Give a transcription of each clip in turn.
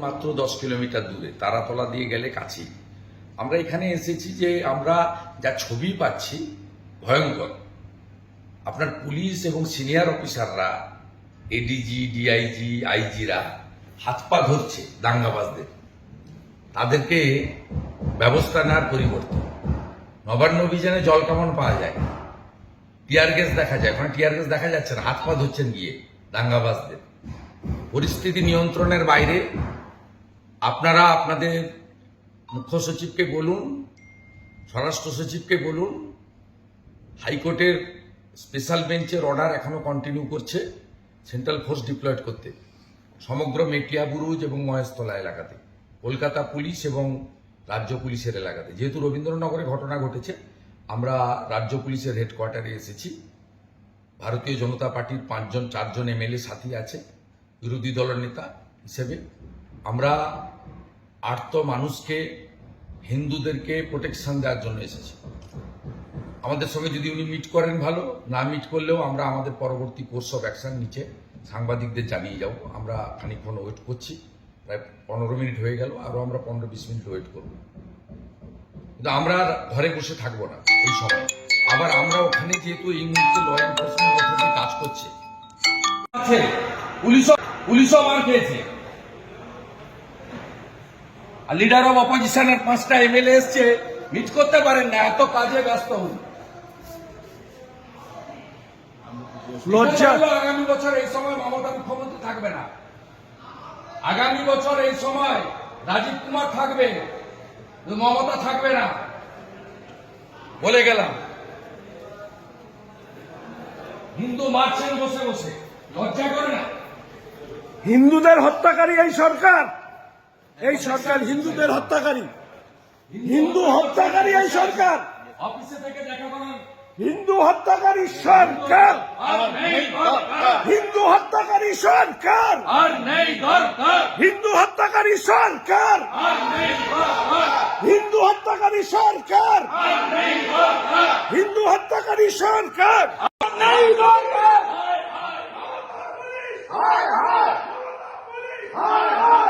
মাত্র দশ কিলোমিটার দূরে, তারাতলা দিয়ে গেলে কাছেই। আমরা এখানে এসেছি যে আমরা যা ছবি পাচ্ছি, ভয়ঙ্কর। আপনার পুলিশ এবং সিনিয়র অফিসাররা এডিজি ডিআইজি আইজিরা হাত পা ধরছে দাঙ্গাবাজদের। তাদেরকে ব্যবস্থা নেওয়ার পরিবর্তে। নবান্ন অভিযানে জল কেমন পাওয়া যায়? টিয়ার গ্যাস দেখা যায় ওখানে টিয়ার গ্যাস দেখা যাচ্ছে না। হাত পা ধরছেন গিয়ে দাঙ্গাবাজদের। পরিস্থিতি নিয়ন্ত্রণের বাইরে আপনারা আপনাদের মুখ্য সচিবকে বলুন, স্বরাষ্ট্র সচিবকে বলুন, হাইকোর্টের স্পেশাল বেঞ্চের অর্ডার এখনও কন্টিনিউ করছে, সেন্ট্রাল ফোর্স ডিপ্লয়েড করতে, সমগ্র মেটিয়া বুরুজ এবং মহেশতলা এলাকাতে, কলকাতা পুলিশ এবং রাজ্য পুলিশের এলাকাতে। যেহেতু রবীন্দ্রনগরে ঘটনা ঘটেছে, আমরা রাজ্য পুলিশের হেডকোয়ার্টারে এসেছি। ভারতীয় জনতা পার্টির পাঁচজন, চারজন এমএলএ সাথী আছে, বিরোধী দলের নেতা হিসেবে। আমরা আর্ত মানুষকে, হিন্দুদেরকে প্রোটেকশন দেওয়ার জন্য এসেছি। আমাদের সঙ্গে যদি উনি মিট করেন ভালো, না মিট করলেও আমরা আমাদের পরবর্তী কোর্স অফ অ্যাকশন নিচে সাংবাদিকদের জানিয়ে যাব। আমরা খানিকক্ষণ ওয়েট করছি, প্রায় পনেরো মিনিট হয়ে গেল আরও আমরা পনেরো বিশ মিনিট ওয়েট করব। কিন্তু আমরা ঘরে বসে থাকব না এই সময়। আবার আমরা ওখানে যেহেতু এই মুহূর্তে ল এনফোর্সমেন্ট অথরিটি কাজ করছে। পুলিশও পুলিশও মার খেয়েছে। আর লিডার অফ অপোজিশনের পাঁচটা এমএলএ এসছে মিট করতে পারেন না এত কাজে ব্যস্ত হন। আগামী বছর এই সময় মমতা মুখ্যমন্ত্রী থাকবে না। আগামী বছর এই সময় রাজীব কুমার থাকবে মমতা থাকবে না। বলে গেলাম। হিন্দু মারছেন বসে বসে লজ্জা করে না। হিন্দুদের হত্যাকারী এই সরকার? এই সরকার হিন্দুদের হত্যাকারী। হিন্দু হত্যাকারী এই সরকার। হিন্দু হত্যাকারী সরকার। হিন্দু হত্যাকারী সরকার। হিন্দু হত্যাকারী সরকার। হিন্দু হত্যাকারী সরকার। হিন্দু হত্যাকারী সরকার। আর নেই দরকার। হিন্দু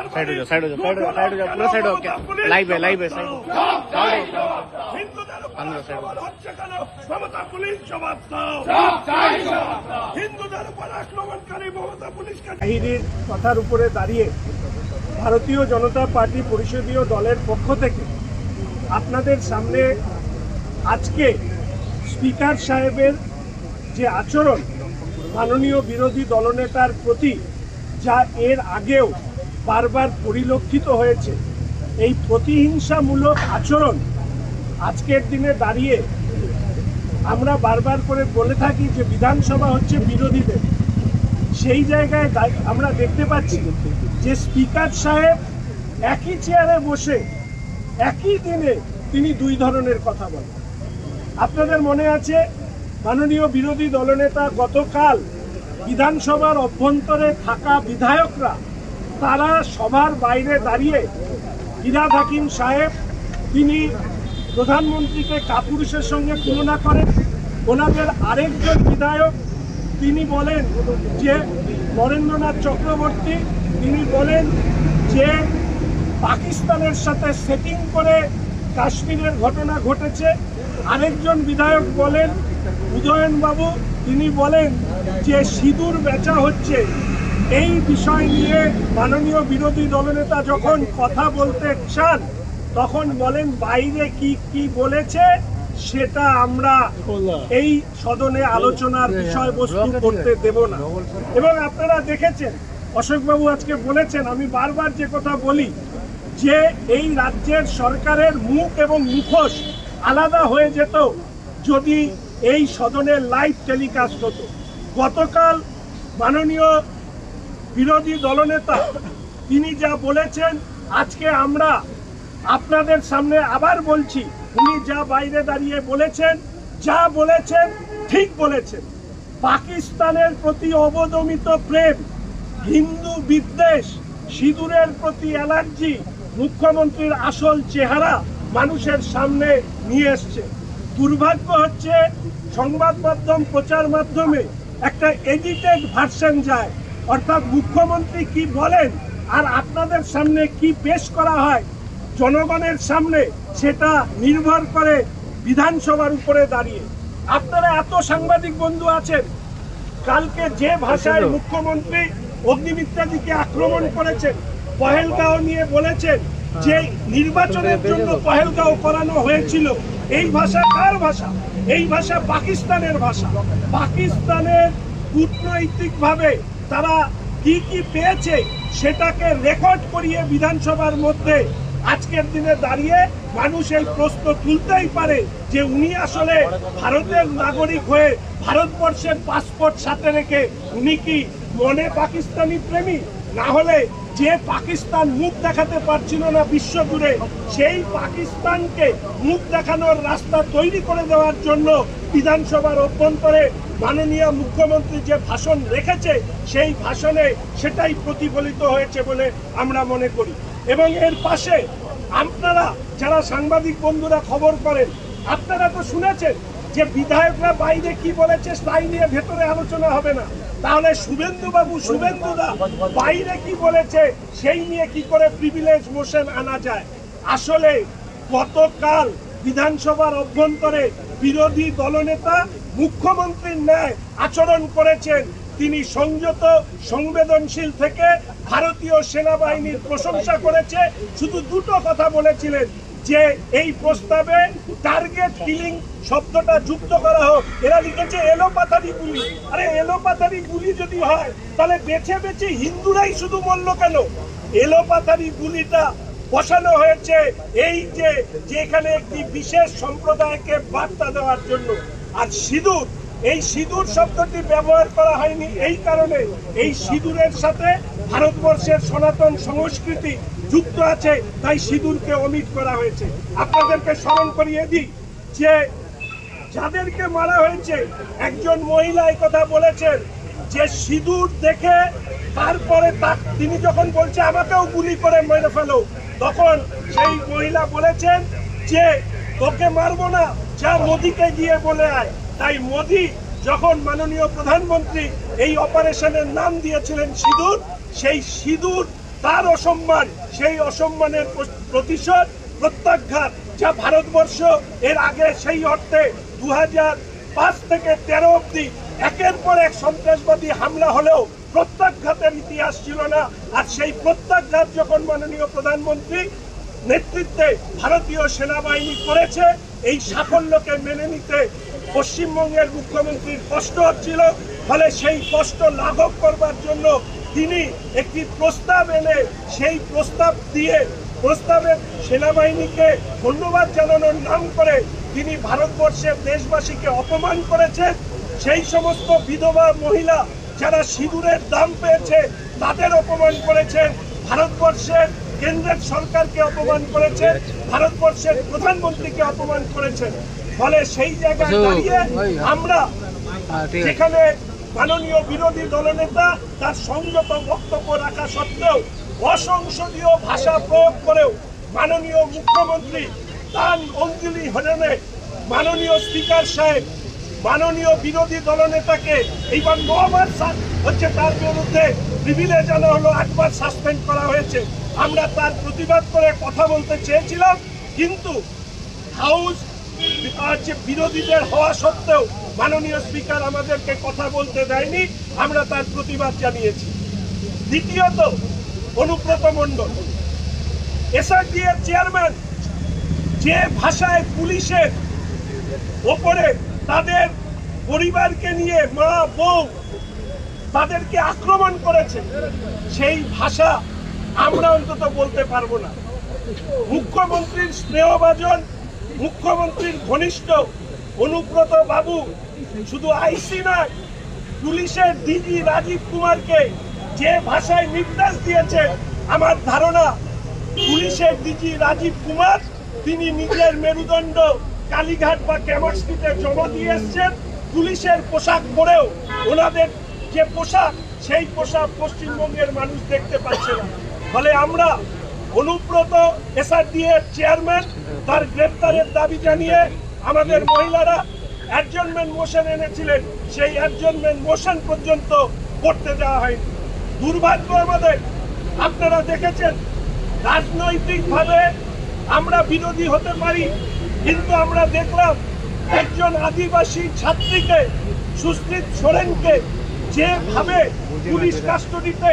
साइड हो जाओ साइड हो जाओ साइड हो जाओ पूरा साइड हो क्या लाइव है लाइव है साइड জবাব চাই জবাব দাও হিন্দুদের উপর আমরা side আক্রমণ হচ্ছে কেন মমতা পুলিশ জবাব দাও হিন্দুদের উপর আক্রমণকারী মমতা পুলিশকে বাহিনীর কথার উপরে দাঁড়িয়ে ভারতীয় জনতা পার্টি পরিষদীয় দলের পক্ষ থেকে আপনাদের সামনে আজকে স্পিকার সাহেবের যে আচরণ মাননীয় বিরোধী দলনেতার প্রতি যা এর আগেও বারবার পরিলক্ষিত হয়েছে। এই প্রতিহিংসামূলক আচরণ আজকের দিনে দাঁড়িয়ে আমরা বারবার করে বলে থাকি যে বিধানসভা হচ্ছে বিরোধীদের। সেই জায়গায় আমরা দেখতে পাচ্ছি যে স্পিকার সাহেব একই চেয়ারে বসে একই দিনে তিনি দুই ধরনের কথা বলেন। আপনাদের মনে আছে মাননীয় বিরোধী দলনেতা গতকাল বিধানসভার অভ্যন্তরে থাকা বিধায়করা তারা সভার বাইরে দাঁড়িয়ে ইরাদ হাকিম সাহেব, তিনি প্রধানমন্ত্রীকে কাপুরুষের সঙ্গে তুলনা করেন। ওনাদের আরেকজন বিধায়ক, তিনি বলেন যে, নরেন্দ্রনাথ চক্রবর্তী, তিনি বলেন যে, পাকিস্তানের সাথে সেটিং করে কাশ্মীরের ঘটনা ঘটেছে। আরেকজন বিধায়ক বলেন, উদয়নবাবু, তিনি বলেন যে, সিঁদুর বেচা হচ্ছে। এই বিষয় নিয়ে মাননীয় বিরোধী দলনেতা যখন কথা বলতে চান, তখন বলেন বাইরে কি কি বলেছে সেটা আমরা এই সদনে আলোচনার বিষয়বস্তু করতে দেব না। এবং আপনারা দেখেছেন, অশোকবাবু আজকে বলেছেন, আমি বারবার যে কথা বলি, যে এই রাজ্যের সরকারের মুখ এবং মুখোশ আলাদা হয়ে যেত যদি এই সদনের লাইভ টেলিকাস্ট হতো। গতকাল মাননীয় বিরোধী দলনেতা, তিনি যা বলেছেন, আজকে আমরা আপনাদের সামনে আবার বলছি, উনি যা বাইরে দাঁড়িয়ে বলেছেন, যা বলেছেন, ঠিক বলেছেন। পাকিস্তানের প্রতি অবদমিত প্রেম, হিন্দু বিদ্বেষ, সিঁদুরের প্রতি অ্যালার্জি মুখ্যমন্ত্রীর আসল চেহারা মানুষের সামনে নিয়ে এসছে। দুর্ভাগ্য হচ্ছে, সংবাদ মাধ্যম প্রচার মাধ্যমে একটা এডিটেড ভার্সন যায়। অর্থাৎ মুখ্যমন্ত্রী কি বলেন আর আপনাদের সামনে কি পেশ করা হয় জনগণের সামনে সেটা নির্ভর করে বিধানসভার উপরে দাঁড়িয়ে। আপনারা এত সাংবাদিক বন্ধু আছেন কালকে যে ভাষায় মুখ্যমন্ত্রী অগ্নিমিত্রাদিকে আক্রমণ করেছেন পহেলগাঁও নিয়ে বলেছেন যে নির্বাচনের জন্য পহেলগাঁও করানো হয়েছিল। এই ভাষা কার ভাষা? এই ভাষা পাকিস্তানের ভাষা। পাকিস্তানের কূটনৈতিকভাবে তারা কি কি পেয়েছে সেটাকে রেকর্ড করিয়ে বিধানসভার মধ্যে আজকের দিনে দাঁড়িয়ে মানুষ এই প্রশ্ন তুলতেই পারে যে উনি আসলে ভারতের নাগরিক হয়ে ভারতবর্ষের পাসপোর্ট সাথে রেখে উনি কি মনে পাকিস্তানি প্রেমী? না হলে যে পাকিস্তান মুখ দেখাতে পারছিল না বিশ্ব জুড়ে সেই পাকিস্তানকে মুখ দেখানোর রাস্তা তৈরি করে দেওয়ার জন্য বিধানসভার অভ্যন্তরে মাননীয় মুখ্যমন্ত্রী যে ভাষণ রেখেছে, সেই ভাষণে সেটাই প্রতিফলিত হয়েছে বলে আমরা মনে করি। এবং এর পাশে আপনারা, যারা সাংবাদিক বন্ধুরা খবর করেন, আপনারা তো শুনেছেন যে বিধায়করা বাইরে কি বলেছে তাই নিয়ে ভেতরে আলোচনা হবে না। তাহলে শুভেন্দু বাবু শুভেন্দুদা বাইরে কি বলেছে সেই নিয়ে কি করে প্রিভিলেজ মোশন আনা যায়? আসলে গতকাল বিধানসভার অভ্যন্তরে বিরোধী দলনেতা, মুখ্যমন্ত্রীর ন্যায় আচরণ করেছেন। তিনি সংযত, সংবেদনশীল থেকে ভারতীয় সেনাবাহিনীর প্রশংসা করেছে। শুধু দুটো কথা বলেছিলেন। যে এই প্রস্তাবে টার্গেট কিলিং শব্দটা যুক্ত করা হোক। এরা লিখেছে, এলোপাথারি গুলি। আরে, এলোপাথারি গুলি যদি হয়, তাহলে বেছে বেছে হিন্দুরাই শুধু মরল কেন? এলোপাথারি গুলিটা বসানো হয়েছে এই যে, যেখানে একটি বিশেষ সম্প্রদায়কে বার্তা দেওয়ার জন্য। আর সিঁদুর, এই সিঁদুর শব্দটি ব্যবহার করা হয়নি এই কারণে। এই সিঁদুরের সাথে ভারতবর্ষের সনাতন সংস্কৃতি যুক্ত আছে, তাই সিঁদুরকে অমিট করা হয়েছে। আপনাদেরকে স্মরণ করিয়ে দিই যে যাদেরকে মারা হয়েছে, একজন মহিলা এই কথা বলেছেন যে সিঁদুর দেখে তারপরে তা- তিনি যখন বলছে, আমাকেও গুলি করে মেরে ফেলো। তখন সেই মহিলা বলেছেন যে, তোকে মারবো না, যা মোদিকে গিয়ে বলে আয়। তাই মোদি যখন মাননীয় প্রধানমন্ত্রী এই অপারেশনের নাম দিয়েছিলেন সিঁদুর, সেই সিঁদুর তার অসম্মান, সেই অসম্মানের প্রতিশোধ, প্রত্যাঘাত যা ভারতবর্ষ এর আগে সেই অর্থে দু পাঁচ থেকে তেরো অব্দি একের পর এক সন্ত্রাসবাদী হামলা হলেও প্রত্যাঘাতের ইতিহাস ছিল না। আর সেই প্রত্যাঘাত যখন মাননীয় প্রধানমন্ত্রী নেতৃত্বে ভারতীয় সেনাবাহিনী করেছে, এই সাফল্যকে মেনে নিতে পশ্চিমবঙ্গের মুখ্যমন্ত্রীর কষ্ট হচ্ছিল। ফলে সেই কষ্ট লাঘব করবার জন্য তিনি একটি প্রস্তাব এনে সেই প্রস্তাব দিয়ে প্রস্তাবে সেনাবাহিনীকে ধন্যবাদ জানানোর নাম করে তিনি ভারতবর্ষের দেশবাসীকে অপমান করেছেন সেই সমস্ত বিধবা মহিলা যারা সিঁদুরের দাম পেয়েছে তাদের অপমান করেছেন ভারতবর্ষের কেন্দ্রের সরকারকে অপমান করেছে। ভারতবর্ষের প্রধানমন্ত্রীকে অপমান করেছেন ফলে সেই জায়গায় দাঁড়িয়ে আমরা যেখানে মাননীয় বিরোধী দলনেতা তার সংযত বক্তব্য রাখা সত্ত্বেও অসংসদীয় ভাষা প্রয়োগ করেও মাননীয় মুখ্যমন্ত্রী তার অঞ্জলি হরণে মাননীয় স্পিকার সাহেব, মাননীয় বিরোধী দলনেতাকে এইবার নবার হচ্ছে তার বিরুদ্ধে। প্রিভিলেজ আনা হলো, একবার সাসপেন্ড করা হয়েছে। আমরা তার প্রতিবাদ করে কথা বলতে চেয়েছিলাম, কিন্তু হাউস আর বিরোধীদের হওয়া সত্ত্বেও মাননীয় স্পিকার আমাদেরকে কথা বলতে দেয়নি, আমরা তার প্রতিবাদ জানিয়েছি। দ্বিতীয়ত, অনুব্রত মণ্ডল। এসআরডি এর চেয়ারম্যান যে ভাষায় পুলিশের ওপরে তাদের পরিবারকে নিয়ে মা, বউ তাদেরকে আক্রমণ করেছে, সেই ভাষা আমরা অন্তত বলতে পারব না। মুখ্যমন্ত্রীর স্নেহভাজন মুখ্যমন্ত্রীর ঘনিষ্ঠ অনুব্রত বাবু শুধু আইসি নয়, পুলিশের ডিজি রাজীব কুমারকে যে ভাষায় নির্দেশ দিয়েছে আমার ধারণা পুলিশের ডিজি রাজীব কুমার, তিনি নিজের মেরুদণ্ড কালীঘাট বা ক্যামর জমা দিয়ে এসছেন। পুলিশের পোশাক পরেও ওনাদের যে পোশাক, সেই পোশাক পশ্চিমবঙ্গের মানুষ দেখতে পাচ্ছে না। ফলে আমরা অনুব্রত এসআরডি এর চেয়ারম্যান তার গ্রেপ্তারের দাবি জানিয়ে আমাদের মহিলারা অ্যাডজনমেন্ট মোশন এনেছিলেন। সেই অ্যাডজনমেন্ট মোশন পর্যন্ত করতে দেওয়া হয়নি। দুর্ভাগ্য আমাদের। আপনারা দেখেছেন, রাজনৈতিকভাবে আমরা বিরোধী হতে পারি, কিন্তু আমরা দেখলাম একজন আদিবাসী ছাত্রীকে সুস্থিত সোরেনকে যেভাবে পুলিশ কাস্টডিতে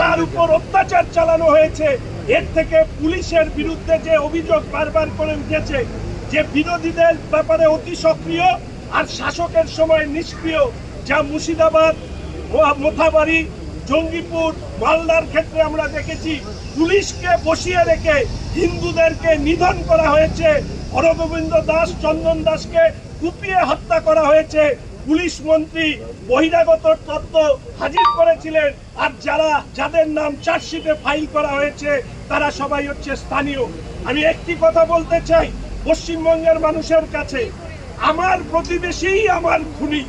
তার উপর অত্যাচার চালানো হয়েছে, এর থেকে পুলিশের বিরুদ্ধে যে অভিযোগ বারবার করে উঠেছে, যে বিরোধীদের ব্যাপারে অতি সক্রিয় আর শাসকের সময় নিষ্ক্রিয়, যা মুর্শিদাবাদ মোথাবাড়ি, জঙ্গিপুর, মালদার ক্ষেত্রে আমরা দেখেছি, পুলিশকে বসিয়ে রেখে হিন্দুদেরকে নিধন করা হয়েছে। হরগোবিন্দ দাস, চন্দন দাসকে কুপিয়ে হত্যা করা হয়েছে। পুলিশ মন্ত্রী বহিরাগত তত্ত্ব হাজির করেছিলেন। আর যারা, যাদের নাম চার্জশিটে ফাইল করা হয়েছে, তারা সবাই হচ্ছে স্থানীয়। আমি একটি কথা বলতে চাই পশ্চিমবঙ্গের মানুষের কাছে। আমার প্রতিবেশী আমার খুনি।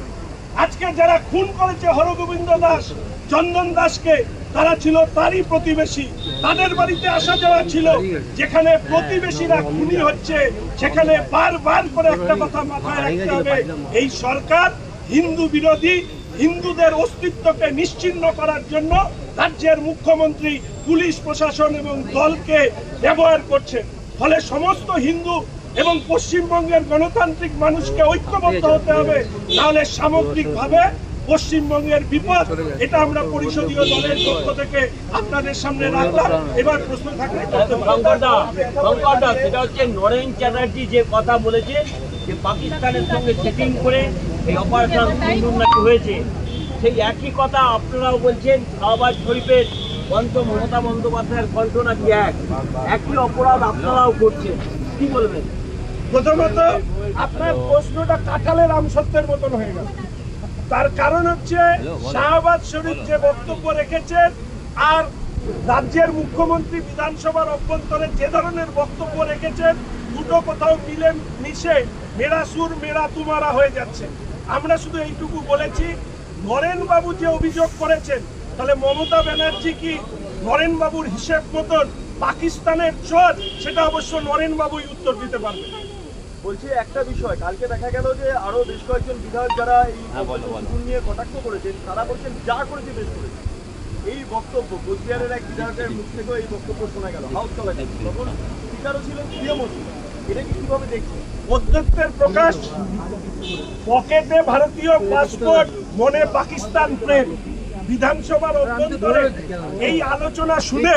আজকে যারা খুন করেছে হরগোবিন্দ দাস, চন্দন দাসকে, তারা ছিল তারই প্রতিবেশী। তাদের বাড়িতে আসা যাওয়া ছিল। যেখানে প্রতিবেশীরা খুনি হচ্ছে, সেখানে বারবার করে একটা কথা মাথায় রাখতে হবে। এই সরকার হিন্দু বিরোধী হিন্দুদের অস্তিত্বকে নিশ্চিহ্ন করার জন্য রাজ্যের মুখ্যমন্ত্রী পুলিশ প্রশাসন এবং দলকে ব্যবহার করছে। ফলে সমস্ত হিন্দু এবং পশ্চিমবঙ্গের গণতান্ত্রিক মানুষকে ঐক্যবদ্ধ হতে হবে। তাহলে সামগ্রিকভাবে পশ্চিমবঙ্গের বিপদ এটা আমরা পরিষদীয় দলের পক্ষ থেকে আপনাদের সামনে রাখলাম। এবার প্রশ্ন থাকলে সেটা হচ্ছে নরেন চ্যাটার্জি যে কথা বলেছে যে পাকিস্তানের সঙ্গে সেটিং করে এই অপারেশন সিন্দুর নাকি হয়েছে, সেই একই কথা আপনারাও বলছেন, শাহবাজ শরীফের কণ্ঠ মমতা বন্দ্যোপাধ্যায়ের কণ্ঠ নাকি এক? একই অপরাধ আপনারাও করছেন, কি বলবেন? প্রথমত, আপনার প্রশ্নটা কাঁঠালের আমসত্বের মতন হয়ে গেল। তার কারণ হচ্ছে, শাহবাজ শরীফ যে বক্তব্য রেখেছেন, আর রাজ্যের মুখ্যমন্ত্রী বিধানসভার অভ্যন্তরে যে ধরনের বক্তব্য রেখেছেন, দুটো কোথাও মিলে, মিশে, মেরা সুর, মেরা তুমারা হয়ে যাচ্ছে। আমরা শুধু এইটুকু বলেছি নরেন বাবু যে অভিযোগ করেছেন তাহলে মমতা ব্যানার্জি কি নরেন বাবুর হিসেব মতন পাকিস্তানের চোর? সেটা অবশ্য নরেন বাবুই উত্তর দিতে পারবে বলছি একটা বিষয় কালকে দেখা গেল যে আরও বেশ কয়েকজন বিধায়ক যারা এই নিয়ে কটাক্ষ করেছেন তারা বলছেন যা করেছে বেশ করেছে। এই বক্তব্য কোচবিহারের এক বিধায়কের মুখ থেকেও এই বক্তব্য শোনা গেল। হাউস তখন স্পিকারও ছিলেন সিএমও ছিলেন। প্রকাশ, পকেটে ভারতীয় পাসপোর্ট মনে পাকিস্তান প্রেম। বিধানসভার অভ্যন্তরে এই আলোচনা শুনে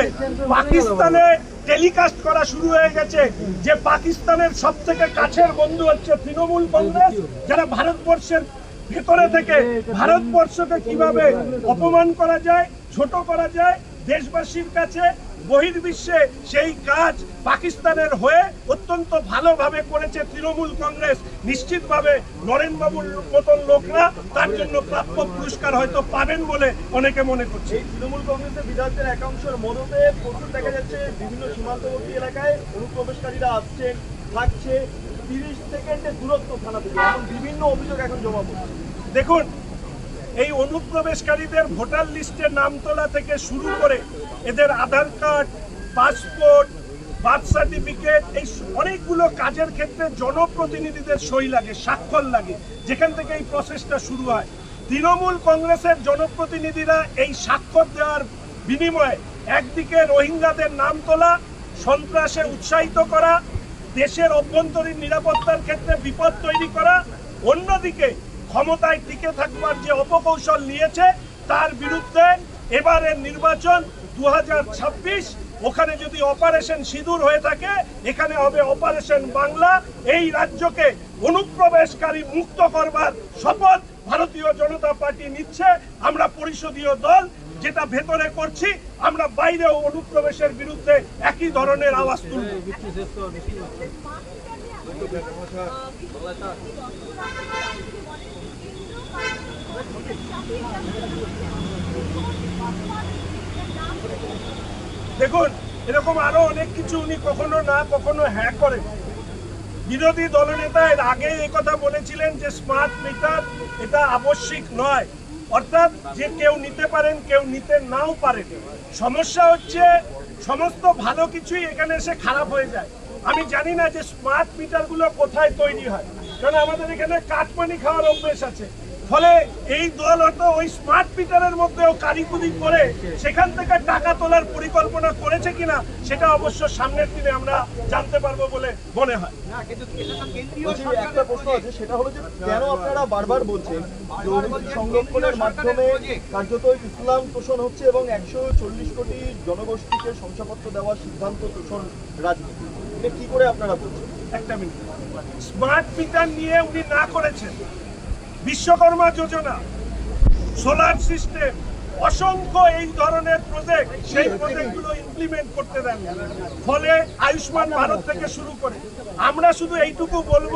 পাকিস্তানে টেলিকাস্ট করা শুরু হয়ে গেছে। যে পাকিস্তানের সব থেকে কাছের বন্ধু হচ্ছে তৃণমূল কংগ্রেস, যারা ভারতবর্ষের ভেতরে থেকে, ভারতবর্ষকে কীভাবে অপমান করা যায়, ছোট করা যায়, দেশবাসীর কাছে বহির্বিশ্বে সেই কাজ পাকিস্তানের হয়ে অত্যন্ত ভালোভাবে করেছে তৃণমূল কংগ্রেস। নিশ্চিতভাবে নরেন বাবুর মতন লোকরা তার জন্য প্রাপ্য পুরস্কার হয়তো পাবেন বলে অনেকে মনে করছে। এই তৃণমূল কংগ্রেসের বিধায়কদের একাংশের মদতে প্রচুর দেখা যাচ্ছে বিভিন্ন সীমান্তবর্তী এলাকায় অনুপ্রবেশকারীরা আসছেন থাকছে। তিরিশ সেকেন্ডের দূরত্ব থানা থেকে বিভিন্ন অভিযোগ এখন জমা পড়ছে। দেখুন এই অনুপ্রবেশকারীদের ভোটার লিস্টে নাম তোলা থেকে শুরু করে এদের Aadhaar card, passport, birth certificate, এই অনেকগুলো কাজের ক্ষেত্রে জনপ্রতিনিধিদের সই লাগে, স্বাক্ষর লাগে, যেখান থেকে এই প্রসেসটা শুরু হয়। তৃণমূল কংগ্রেসের জনপ্রতিনিধিরা এই স্বাক্ষর দেওয়ার বিনিময়ে একদিকে রোহিঙ্গাদের নাম তোলা, সন্ত্রাসে উৎসাহিত করা, দেশের অভ্যন্তরীণ নিরাপত্তার ক্ষেত্রে বিপদ তৈরি করা, অন্যদিকে ক্ষমতায় টিকে থাকবার যে অপকৌশল নিয়েছে, তার বিরুদ্ধে এবারের নির্বাচন দুহাজার ছাব্বিশ, ওখানে যদি অপারেশন সিঁদুর হয়ে থাকে, এখানে হবে অপারেশন বাংলা। এই রাজ্যকে অনুপ্রবেশকারী মুক্ত করবার শপথ ভারতীয় জনতা পার্টি নিচ্ছে। আমরা পরিষদীয় দল, যেটা ভেতরে করছি, আমরা বাইরেও অনুপ্রবেশের বিরুদ্ধে একই ধরনের আওয়াজ তুলব। দেখুন, এরকম আরও অনেক কিছু উনি কখনো না, কখনো হ্যাঁ করেন। বিরোধী দলনেতা এর আগে এই কথা বলেছিলেন যে স্মার্ট মিটার এটা আবশ্যিক নয়। অর্থাৎ যে কেউ নিতে পারেন, কেউ নিতে নাও পারেন। সমস্যা হচ্ছে, সমস্ত ভালো কিছুই এখানে এসে খারাপ হয়ে যায়। আমি জানি না যে স্মার্ট মিটারগুলো কোথায় তৈরি হয়। কারণ আমাদের এখানে কাঠমানি খাওয়ার অভ্যেস আছে। ফলে এই দল হয়তো ওই স্মার্ট মিটারের মধ্যেও কারিকুরি করে সেখান থেকে টাকা তোলার পরিকল্পনা করেছে কিনা সেটা অবশ্য সামনের দিনে আমরা জানতে পারব বলে মনে হয়। একটা প্রশ্ন আছে সেটা হলো যে কেন আপনারা বারবার বলছেন সংরক্ষণের মাধ্যমে কার্যত ইসলাম তোষণ হচ্ছে এবং একশো চল্লিশ কোটি জনগোষ্ঠীকে শংসাপত্র দেওয়ার সিদ্ধান্ত তোষণ রাজনীতি কি করে আপনারা একটা মিনিট। স্মার্ট মিটার নিয়ে উনি না করেছেন। বিশ্বকর্মা যোজনা, সোলার সিস্টেম, অসংখ্য এই ধরনের প্রজেক্ট সেই প্রজেক্টগুলো ইমপ্লিমেন্ট করতে দেন। ফলে আয়ুষ্মান ভারত থেকে শুরু করে। আমরা শুধু এইটুকু বলব,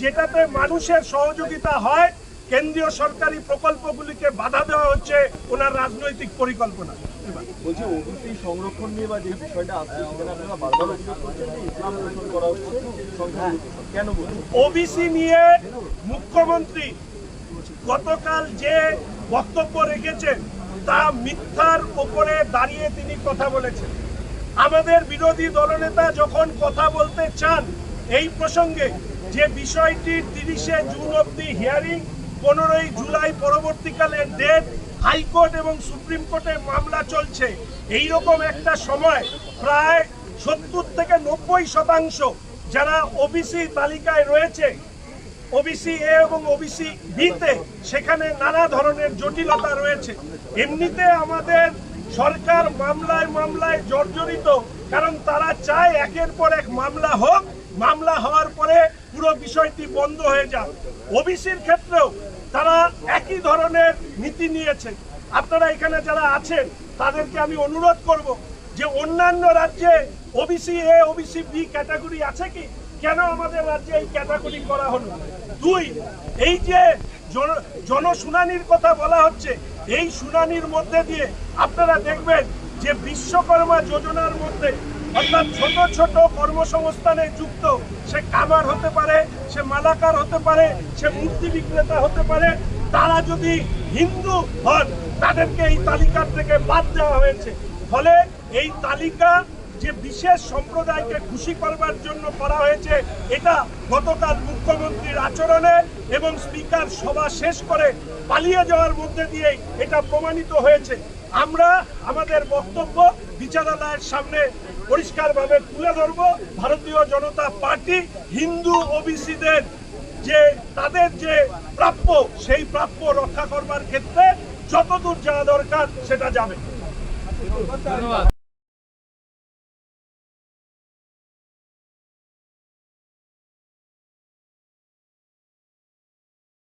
যেটাতে মানুষের সহযোগিতা হয়, কেন্দ্রীয় সরকারি প্রকল্পগুলিকে বাধা দেওয়া হচ্ছে, ওনার রাজনৈতিক পরিকল্পনা। বলছি সংরক্ষণ নিয়ে বা যে বিষয়টা আসছে সেখানে আপনারা বারবার অভিযোগ করছেন যে ইসলাম করা হচ্ছে কেন বলছেন? ওবিসি নিয়ে মুখ্যমন্ত্রী গতকাল যে বক্তব্য রেখেছেন তা মিথ্যার উপরে দাঁড়িয়ে তিনি কথা বলেছেন। আমাদের বিরোধী দলনেতা যখন কথা বলতে চান এই প্রসঙ্গে যে বিষয়টি তিরিশে জুন অবধি হিয়ারিং পনেরোই জুলাই পরবর্তীকালে ডেট হাইকোর্ট এবং সুপ্রিম কোর্টে মামলা চলছে। এই রকম একটা সময় প্রায় সত্তর থেকে নব্বই শতাংশ যারা ওবিসি তালিকায় রয়েছে ওবিসি এ এবং ওবিসি বিতে সেখানে নানা ধরনের জটিলতা রয়েছে। এমনিতে আমাদের সরকার মামলায় মামলায় জর্জরিত, কারণ তারা চায় একের পর এক মামলা হোক, মামলা হওয়ার পরে পুরো বিষয়টি বন্ধ হয়ে যাক। ওবিসির ক্ষেত্রেও নীতি নিয়েছে আপনারা এখানে যারা আছেন, তাদেরকে আমি অনুরোধ করব যে অন্যান্য রাজ্যে OBC A OBC B category আছে কি? কেন আমাদের রাজ্যে এই ক্যাটাগরি করা হলো? দুই, এই যে জন- জনশুনানির কথা বলা হচ্ছে, এই শুনানির মধ্যে দিয়ে আপনারা দেখবেন যে বিশ্বকর্মা যোজনার মধ্যে অর্থাৎ ছোট ছোট কর্মসংস্থানে যুক্ত, সে কামার হতে পারে, সে মালাকার হতে পারে, সে মূর্তি বিক্রেতা হতে পারে তারা যদি হিন্দু হন, তাদেরকে এই তালিকার থেকে বাদ দেওয়া হয়েছে। ফলে এই তালিকা যে বিশেষ সম্প্রদায়কে খুশি করবার জন্য করা হয়েছে, এটা গতকাল মুখ্যমন্ত্রীর আচরণে এবং স্পিকার সভা শেষ করে পালিয়ে যাওয়ার মধ্যে দিয়েই এটা প্রমাণিত হয়েছে। আমরা আমাদের বক্তব্য বিচারালয়ের সামনে পরিষ্কারভাবে তুলে ধরব। ভারতীয় জনতা পার্টি হিন্দু ওবিসিদের যে তাদের যে প্রাপ্য সেই প্রাপ্য রক্ষা করবার ক্ষেত্রে যতদূর যাওয়া দরকার সেটা যাবে।